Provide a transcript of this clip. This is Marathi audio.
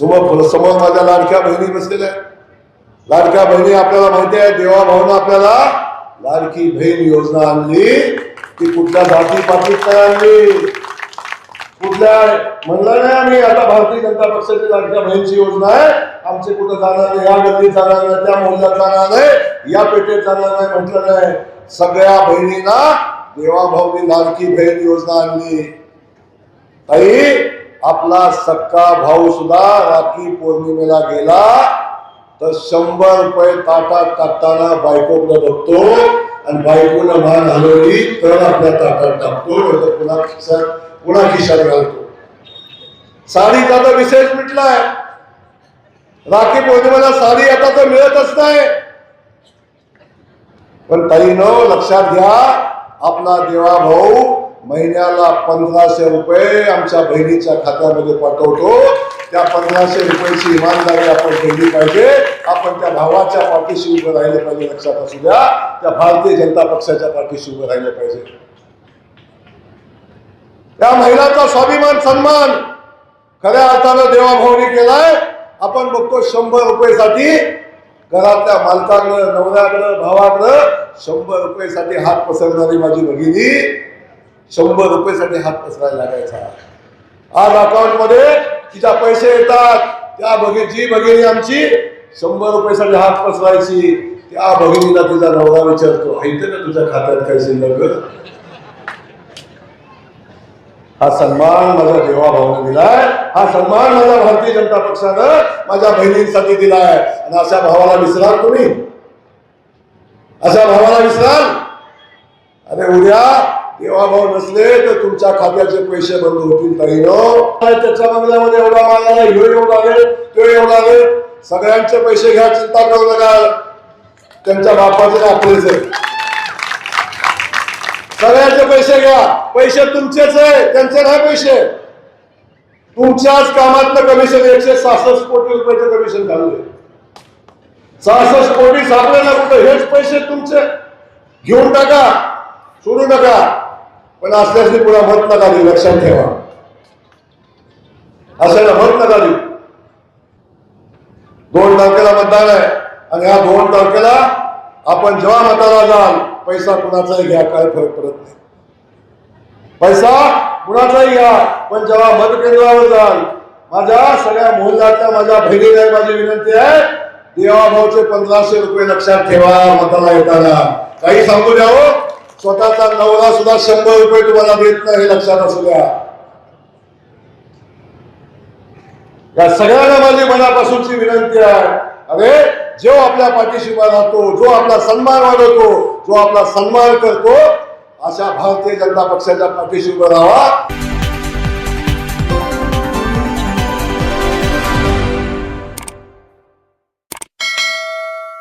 समोर समोर माझ्या लाडक्या बहिणी बसलेल्या आहेत. लाडक्या बहिणी आपल्याला माहिती आहे देवा आपल्याला लाडकी बहीण योजना आणली. ती कुठल्या जाती पातीत नाही आणली. कुठल्या म्हणलं नाही आम्ही आता भारतीय जनता पक्षाची लाडक्या बहिणीची योजना आहे. आमचे कुठं जाणार नाही या गल्लीत जाणार नाही त्या मोहल्ल्यात जाणार नाही या पेठेत जाणार नाही म्हटलं नाही. सगळ्या बहिणींना देवाभाऊनी लाडकी बहीण योजना आणली. ताई आपला सक्का भाऊ सुद्धा राखी पौर्णिमेला गेला तर शंभर रुपये ताटात टाकताना बायकोकडे बघतो आणि बायकोनं मान हलवली तर आपल्या ताटात टाकतो पुन्हा खिशात पुन्हा खिशात घालतो. साडीचा तर विशेष मिटलाय? राखी पौर्णिमेला साडी आता तर मिळतच नाही. पण ताईनं लक्षात घ्या आपला देवा भाऊ महिन्याला पंधराशे रुपये आमच्या बहिणीच्या खात्यामध्ये पाठवतो. त्या पंधराशे रुपयाची इमानदारी आपण ठेवली पाहिजे. आपण त्या भावाच्या पाठीशी उभं राहिले पाहिजे लक्षात असू द्या. त्या भारतीय जनता पक्षाच्या पाठीशी उभं राहिले पाहिजे. त्या महिलाचा स्वाभिमान सन्मान खऱ्या अर्थानं देवाभावनी केलाय. आपण बघतो शंभर रुपयेसाठी घरातल्या मालकाकडं नवऱ्याकडं भावाकडं शंभर रुपयेसाठी हात पसरणारी माझी भगिनी शंभर रुपयेसाठी हात पसरायला लागायचा. आज अकाउंटमध्ये तिच्या पैसे येतात. त्या भगिनी जी भगिनी आमची शंभर रुपयेसाठी हात पसरायची त्या भगिनीला तिचा नवरा विचारतो ऐकते ना तुझ्या खात्यात काही शिल्लक हा सन्मान माझ्या देवाभावाने दिलाय. हा सन्मान माझ्या भारतीय जनता पक्षानं माझ्या बहिणींसाठी दिलाय. आणि अशा भावाला विसराल तुम्ही? अशा भावाला विसराल? अरे उद्या देवाभाव नसले तर तुमच्या खात्याचे पैसे बंद होतील तरी त्याच्या बंगल्यामध्ये एवढा माल आला ह्यो एवढा आले तो एवढा आले सगळ्यांचे पैसे घ्या चिंता करू नका. त्यांच्या बापाचे आपलेच आहे. सगळ्यांचे पैसे घ्या. पैसे तुमचेच आहे त्यांचे नाही पैसे. तुमच्याच कामातलं कमिशन एकशे सहासष्ट कोटी रुपयाचं कमिशन झाले सहासष्ट कोटी सापडे ना कुठं? हेच पैसे तुमचे. घेऊन टाका. सोडू नका. पण असल्यास पुन्हा मत नका देऊ लक्षात ठेवा. असायला मत नका देऊ दोन तारखेला मतदान आहे आणि ह्या दोन तारखेला आपण जेव्हा मताला जाल पैसा कुणाचाही घ्या काय फरक पडत नाही. पैसा कुणाचाही घ्या पण जेव्हा मतकेंद्रावर जाल माझ्या सगळ्या मोहल्ल्यातल्या माझ्या बहिणीला माझी विनंती आहे देवाभाऊचे पंधराशे रुपये लक्षात ठेवा मताला येताना. काही सांगू द्या हो. स्वतःचा नवरा सुद्धा शंभर रुपये तुम्हाला देत नाही हे लक्षात असू द्या. या सगळ्यांना माझी मनापासूनची विनंती आहे. अरे जो आपल्या पाठीशी राहतो जो आपला सन्मान वाढवतो जो आपला सन्मान करतो अशा भारतीय जनता पक्षाच्या पाठीशी उभं राहावा